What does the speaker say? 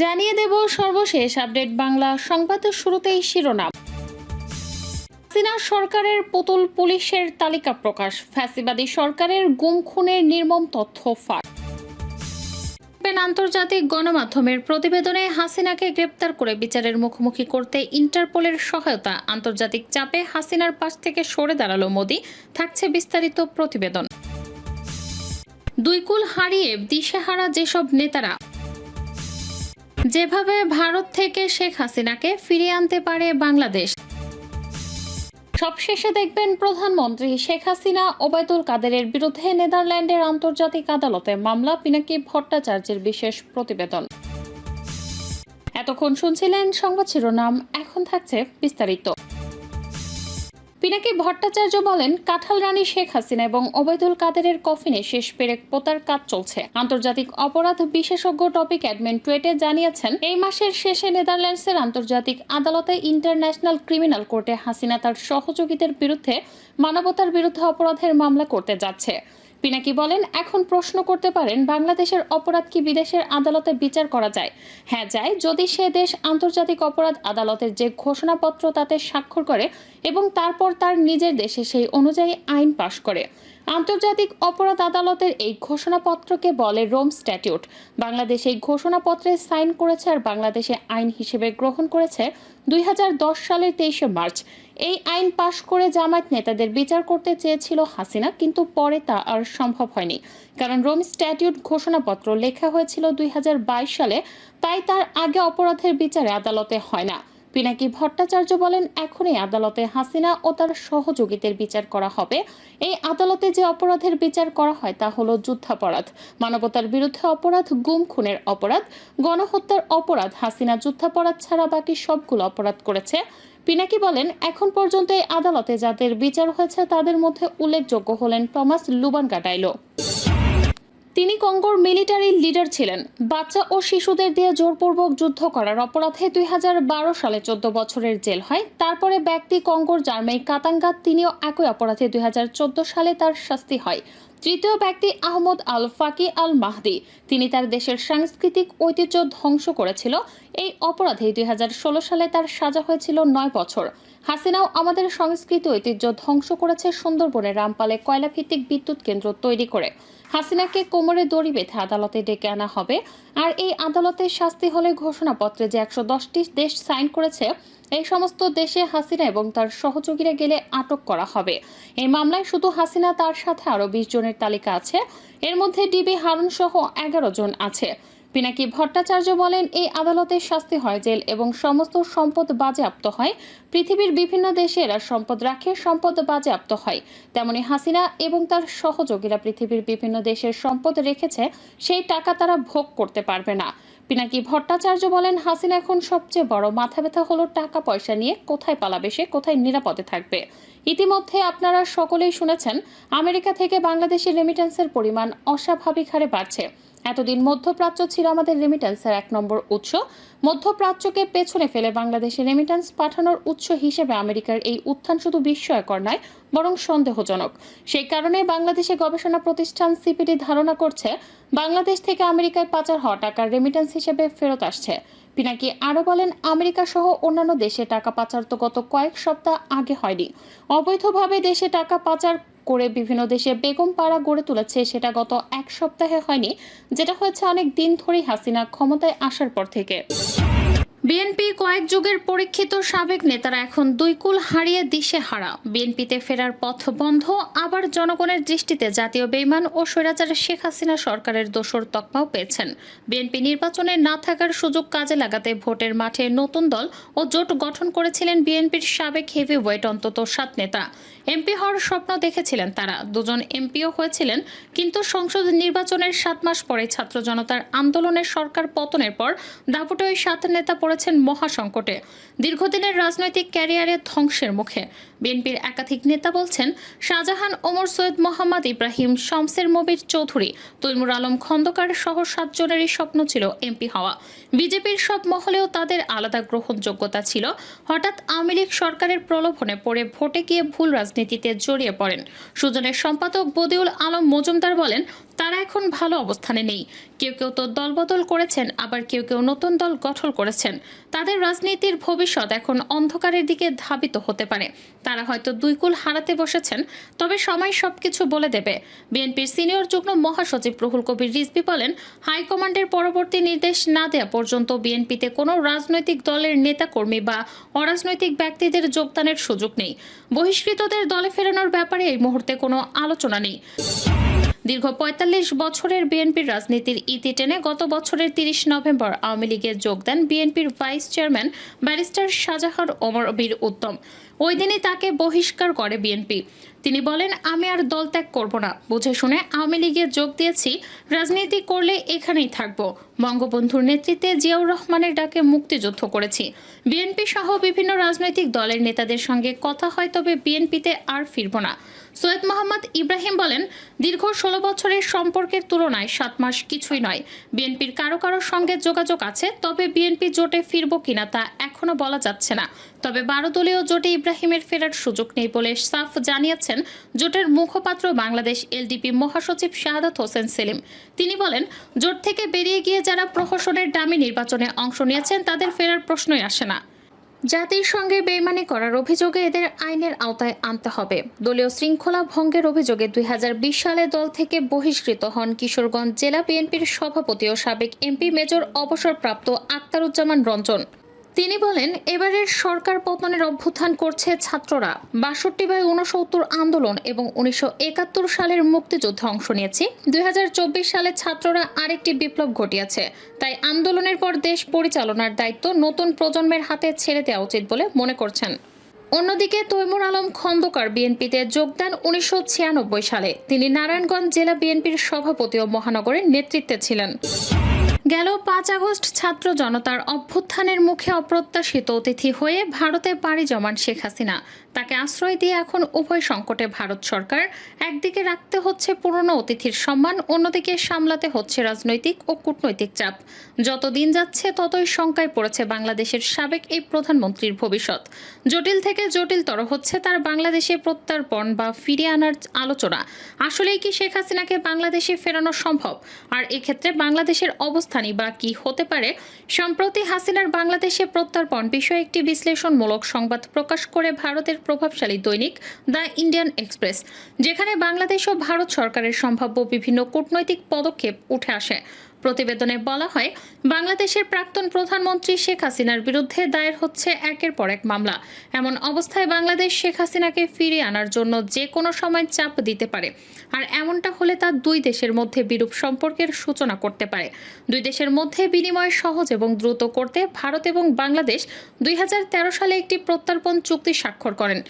জানিয়ে দেব সর্বশেষ আপডেট বাংলা সংবাদের শুরুতেই শিরোনাম। হাসিনা সরকারের পুতুল পুলিশের তালিকা প্রকাশ। ফ্যাসিবাদী সরকারের গুম খুনের নির্মম তথ্য ফাঁস। আন্তর্জাতিক গণমাধ্যমের প্রতিবেদনে হাসিনাকে গ্রেপ্তার করে বিচারের মুখোমুখি করতে ইন্টারপোলের সহায়তা। আন্তর্জাতিক চাপে হাসিনার পাশ থেকে সরে দাঁড়াল মোদি। থাকছে বিস্তারিত প্রতিবেদন। দুই কুল হারিয়ে দিশেহারা যেসব নেতারা যেভাবে ভারত থেকে শেখ হাসিনাকে ফিরিয়ে আনতে পারে বাংলাদেশ, সবশেষে দেখবেন প্রধানমন্ত্রী শেখ হাসিনা, ওবায়দুল কাদেরের বিরুদ্ধে নেদারল্যান্ডের আন্তর্জাতিক আদালতে মামলা, পিনাকি ভট্টাচার্যের বিশেষ প্রতিবেদন। এতক্ষণ শুনছিলেন সংবাদ শিরোনাম, এখন থাকছে বিস্তারিত। পিনাকি ভট্টাচার্য বলেন, কাঁঠাল রানী শেখ হাসিনা এবং ওবায়দুল কাদেরের কফিনে শেষ পেরেক পোতার কাজ চলছে। আন্তর্জাতিক অপরাধ বিশেষজ্ঞ টপিক অ্যাডমিন টুয়েটে জানিয়েছেন, এই মাসের শেষে নেদারল্যান্ডসের আন্তর্জাতিক আদালতে ইন্টারন্যাশনাল ক্রিমিনাল কোর্টে হাসিনা তার সহযোগীদের বিরুদ্ধে মানবতার বিরুদ্ধে অপরাধের মামলা করতে যাচ্ছে। পিনাকি বলেন, এখন প্রশ্ন করতে পারেন, বাংলাদেশের অপরাধ কি বিদেশের আদালতে বিচার করা যায়? হ্যাঁ যায়। যদি সে দেশ আন্তর্জাতিক অপরাধ আদালতের যে ঘোষণাপত্র তাতে স্বাক্ষর করে এবং তারপর তার নিজের দেশে সেই অনুযায়ী আইন পাশ করে। আন্তর্জাতিক অপরাধ আদালতের এই ঘোষণাপত্রকে বলে রোম স্ট্যাটিউট। বাংলাদেশ এই ঘোষণাপত্রে সাইন করেছে আর বাংলাদেশে আইন হিসেবে গ্রহণ করেছে দুই সালের তেইশে মার্চ। এই আইন পাশ করে জামায়াত নেতাদের বিচার করতে চেয়েছিল হাসিনা, কিন্তু পরে তা আর সম্ভব হয়নি। কারণ রোম স্ট্যাটিউট ঘোষণাপত্র লেখা হয়েছিল দুই হাজার বাইশ সালে, তাই তার আগে অপরাধের বিচারে আদালতে হয় না। পিনাকি ভট্টাচার্য বলেন, এখনই আদালতে হাসিনা ও তার সহযোগীদের বিচার করা হবে। এই আদালতে যে অপরাধের বিচার করা হয় তা হলো যুদ্ধাপরাধ। মানবতার বিরুদ্ধে অপরাধ, গুম, খুনের অপরাধ, গণহত্যার অপরাধ, হাসিনা যুদ্ধাপরাধ ছাড়া বাকি সবগুলো অপরাধ করেছে। পিনাকি বলেন, এখন পর্যন্ত এই আদালতে যাদের বিচার হয়েছে তাদের মধ্যে উল্লেখযোগ্য হলেন টমাস লুবান গাটাইলো তিনি কঙ্গোর মিলিটারি লিডার ছিলেন। বাচ্চা ও শিশুদের দিয়ে জোরপূর্বক যুদ্ধ করার অপরাধে দুই হাজার বারো সালে চোদ্দ বছরের জেল হয়। তারপরে ব্যক্তি কঙ্গোর জার্মাই কাতাঙ্গা, তিনিও একই অপরাধে দুই সালে তার শাস্তি হয়। তৃতীয় ব্যক্তি আহমদ আল ফাকি আল মাহদি। তিনি তার দেশের সাংস্কৃতিক ঐতিহ্য ধ্বংস করেছিল। এই অপরাধে দুই হাজার ষোলো সালে তার সাজা হয়েছিল নয় বছর। হাসিনাও আমাদের সংস্কৃতি ঐতিহ্য ধ্বংস করেছে সুন্দরবনের রামপালে কয়লাভিত্তিক বিদ্যুৎ কেন্দ্র তৈরি করে। হাসিনাকে কোমরে দড়ি বেঁধে আদালতে ডেকে আনা হবে। আর এই আদালতের শাস্তি হলে ঘোষণাপত্রে যে একশো দশটি দেশ সাইন করেছে এই সমস্ত দেশে হাসিনা এবং তার সহযোগীরা গেলে আটক করা হবে। এই মামলায় শুধু হাসিনা, তার সাথে আরও বিশ জনের তালিকা আছে। এর মধ্যে ডিবি হারুন সহ এগারো জন আছে। পিনাকি ভট্টাচার্য বলেন, এই আদালতের শাস্তি হয় জেল এবং সমস্ত সম্পদ বাজেয়াপ্ত হয়। পৃথিবীর বিভিন্ন দেশে এরা সম্পদ রাখে, সম্পদ বাজেয়াপ্ত হয়। তেমনি হাসিনা এবং তার সহযোগীরা পৃথিবীর বিভিন্ন দেশের সম্পদ রেখেছে, সেই টাকা তারা ভোগ করতে পারবে না। পিনাকি ভট্টাচার্য বলেন, হাসিনা এখন সবচেয়ে বড়। মাথা ব্যথা হলো টাকা পয়সা নিয়ে কোথায় পালাবে সে, কোথায় নিরাপদে থাকবে? ইতিমধ্যে আপনারা সকলেই শুনেছেন, আমেরিকা থেকে বাংলাদেশের রেমিটেন্সের পরিমাণ অস্বাভাবিক হারে বাড়ছে। এতদিন মধ্যপ্রাচ্য ছিল আমাদের রেমিটেন্সের এক নম্বর উৎস। মধ্যপ্রাচ্যকে পেছনে ফেলে বাংলাদেশে রেমিটেন্স পাঠানোর উৎস হিসেবে আমেরিকার এই উত্থান শুধু বিস্ময়কর নয়, বরং সন্দেহজনক। সেই কারণে বাংলাদেশে গবেষণা প্রতিষ্ঠান সিপিডি ধারণা করছে, বাংলাদেশ থেকে আমেরিকায় পাচার হওয়া টাকার রেমিটেন্স হিসেবে ফেরত আসছে। পিনাকি আরও বলেন, আমেরিকা সহ অন্যান্য দেশে টাকা পাচার তো গত কয়েক সপ্তাহ আগে হয়নি। অবৈধভাবে দেশে টাকা পাচার করে বিভিন্ন দেশে বেগম পাড়া গড়ে তুলেছে সেটা গত এক সপ্তাহে হয়নি, যেটা হয়েছে অনেক দিন ধরেই হাসিনা ক্ষমতায় আসার পর থেকে। বিএনপি কয়েক যুগের পরীক্ষিত সাবেক নেতারা এখন দুই কুল হারিয়ে দিশে হারা বিএনপিতে ফেরার পথ বন্ধ, আবার জনগণের দৃষ্টিতে জাতীয় বেইমান ও স্বৈরাচার শেখ হাসিনা সরকারের দোসর তকমাও পেয়েছেন। বিএনপি নির্বাচনে না থাকার সুযোগ কাজে লাগাতে ভোটের মাঠে নতুন দল ও জোট গঠন করেছিলেন বিএনপির সাবেক হেভি ওয়েট অন্তত সাত নেতা। এমপি হওয়ার স্বপ্ন দেখেছিলেন তারা। দুজন এমপিও হয়েছিলেন, কিন্তু সংসদ নির্বাচনের সাত মাস পরে ছাত্র জনতার আন্দোলনের সরকার পতনের পর দাপুটে ওই সাত নেতা পড়েছেন মহাসংকটে। দীর্ঘদিনের রাজনৈতিক ক্যারিয়ারে ধ্বংসের মুখে। বিএনপির একাধিক নেতা বলছেন, শাহজাহান, ওমর সৈয়দ মোহাম্মদ ইব্রাহিম, শমসের মবির চৌধুরী, তৈমুর আলম খন্দকার সহ সাতজনেরই স্বপ্ন ছিল এমপি হওয়া। বিজেপির সব মহলেও তাদের আলাদা গ্রহণযোগ্যতা ছিল। হঠাৎ আওয়ামী লীগ সরকারের প্রলোভনে পড়ে ভোটে গিয়ে ভুল রাজনীতিতে জড়িয়ে পড়েন। সুজনের সম্পাদক বদিউল আলম মজুমদার বলেন, তারা এখন ভালো অবস্থানে নেই। কেউ কেউ তো দলবদল করেছেন, আবার কেউ কেউ নতুন দল গঠন করেছেন। তাদের রাজনীতির ভবিষ্যৎ এখন অন্ধকারের দিকে ধাবিত হতে পারে। তারা হয়তো দুই কুল হারাতে বসেছেন, তবে সময় সবকিছু বলে দেবে। বিএনপির সিনিয়র যুগ্ম মহাসচিব রুহুল কবির রিজবি বলেন হাইকমান্ডের পরবর্তী নির্দেশ না দেওয়া পর্যন্ত বিএনপিতে কোনো রাজনৈতিক দলের নেতাকর্মী বা অরাজনৈতিক ব্যক্তিদের যোগদানের সুযোগ নেই। বহিষ্কৃতদের দলে ফেরানোর ব্যাপারে এই মুহূর্তে কোনো আলোচনা নেই। দীর্ঘ পঁয়তাল্লিশ বছরের বিএনপির রাজনীতির ইতি টেনে গত বছরের তিরিশ নভেম্বর আওয়ামী লীগে যোগ দেন বিএনপির vice chairman barrister Shahjahan Omar Bir Uttam. ওই দিনই তাকে বহিষ্কার করে বিএনপি। তিনি বলেন, আমি আর দল ত্যাগ করব না। বুঝে শুনে আওয়ামী লীগে যোগ দিয়েছি। রাজনীতি করলে এখানেই থাকব। বঙ্গবন্ধুর নেতৃত্বে জিয়াউর রহমানের ডাকে মুক্তিযুদ্ধ করেছি। বিএনপি সহ বিভিন্ন রাজনৈতিক দলের নেতাদের সঙ্গে কথা হয়, তবে বিএনপিতে আর ফিরব না। সৈয়দ মোহাম্মদ ইব্রাহিম বলেন, দীর্ঘ ষোলো বছরের সম্পর্কের তুলনায় সাত মাস কিছুই নয়। বিএনপির কারও কারোর সঙ্গে যোগাযোগ আছে, তবে বিএনপি জোটে ফিরব কিনা তা এখনও বলা যাচ্ছে না। তবে বারো দলীয় জোটে ইব্রাহিমের ফেরার সুযোগ নেই বলে সাফ জানিয়েছেন জোটের মুখপাত্র বাংলাদেশ এলডিপি মহাসচিব শাহাদাত হোসেন সেলিম। তিনি বলেন, জোট থেকে বেরিয়ে গিয়ে যারা প্রহসনের দামি নির্বাচনে অংশ নিয়েছেন, তাদের ফেরার প্রশ্নই আসে না। জাতির সঙ্গে বেইমানি করার অভিযোগে এদের আইনের আওতায় আনতে হবে। দলীয় শৃঙ্খলা ভঙ্গের অভিযোগে দুই হাজার বিশ সালে দল থেকে বহিষ্কৃত হন কিশোরগঞ্জ জেলা বিএনপির সভাপতি ও সাবেক এমপি মেজর অবসরপ্রাপ্ত আক্তারুজ্জামান রঞ্জন। তিনি বলেন, এবারের সরকার পতনের অভ্যুত্থান করছে ছাত্ররা। বাষট্টি বাই উনসত্তর আন্দোলন এবং উনিশশো একাত্তর সালের মুক্তিযুদ্ধে অংশ নিয়েছি। দুই সালে ছাত্ররা আরেকটি বিপ্লব ঘটিয়েছে। তাই আন্দোলনের পর দেশ পরিচালনার দায়িত্ব নতুন প্রজন্মের হাতে ছেড়ে দেওয়া উচিত বলে মনে করছেন। অন্যদিকে তৈমুর আলম খন্দকার বিএনপিতে যোগদান উনিশশো ছিয়ানব্বই সালে। তিনি নারায়ণগঞ্জ জেলা বিএনপির সভাপতি ও মহানগরের নেতৃত্বে ছিলেন। গেল পাঁচ আগস্ট ছাত্র জনতার অভ্যুত্থানের মুখে অপ্রত্যাশিত অতিথি হয়ে ভারতে পাড়ি জমান শেখ হাসিনা। তাকে আশ্রয় দিয়ে এখন উভয় সংকটে ভারত সরকার। একদিকে রাখতে হচ্ছে পুরনো অতিথির সম্মান, অন্যদিকে সামলাতে হচ্ছে রাজনৈতিক ও কূটনৈতিক চাপ। যত দিন যাচ্ছে, ততই শঙ্কায় পড়েছে বাংলাদেশের সাবেক এই প্রধানমন্ত্রীর ভবিষ্যৎ। জটিল থেকে জটিলতর হচ্ছে তার বাংলাদেশে প্রত্যার্পণ বা ফিরিয়ে আনার আলোচনা। আসলেই কি শেখ হাসিনাকে বাংলাদেশে ফেরানো সম্ভব? আর এক্ষেত্রে বাংলাদেশের অবস্থানই বা কি হতে পারে? সম্প্রতি হাসিনার বাংলাদেশে প্রত্যার্পণ বিষয়ে একটি বিশ্লেষণমূলক সংবাদ প্রকাশ করে ভারতের প্রভাবশালী দৈনিক দ্য ইন্ডিয়ান এক্সপ্রেস, যেখানে বাংলাদেশ ও ভারত সরকারের সম্ভাব্য বিভিন্ন কূটনৈতিক পদক্ষেপ উঠে আসে। প্রতিবেদনে বলা হয়, বাংলাদেশের প্রাক্তন প্রধানমন্ত্রী শেখ হাসিনার বিরুদ্ধে দায়ের হচ্ছে একের পর এক মামলা। এমন অবস্থায় বাংলাদেশ শেখ হাসিনাকে ফিরিয়ে আনার জন্য যে কোনো সময় চাপ দিতে পারে, আর এমনটা হলে তা দুই দেশের মধ্যে বিরূপ সম্পর্কের সূচনা করতে পারে। দুই দেশের মধ্যে বিনিময় সহজ এবং দ্রুত করতে ভারত এবং বাংলাদেশ দুই হাজার তেরো সালে একটি প্রত্যর্পণ চুক্তি স্বাক্ষর করেন।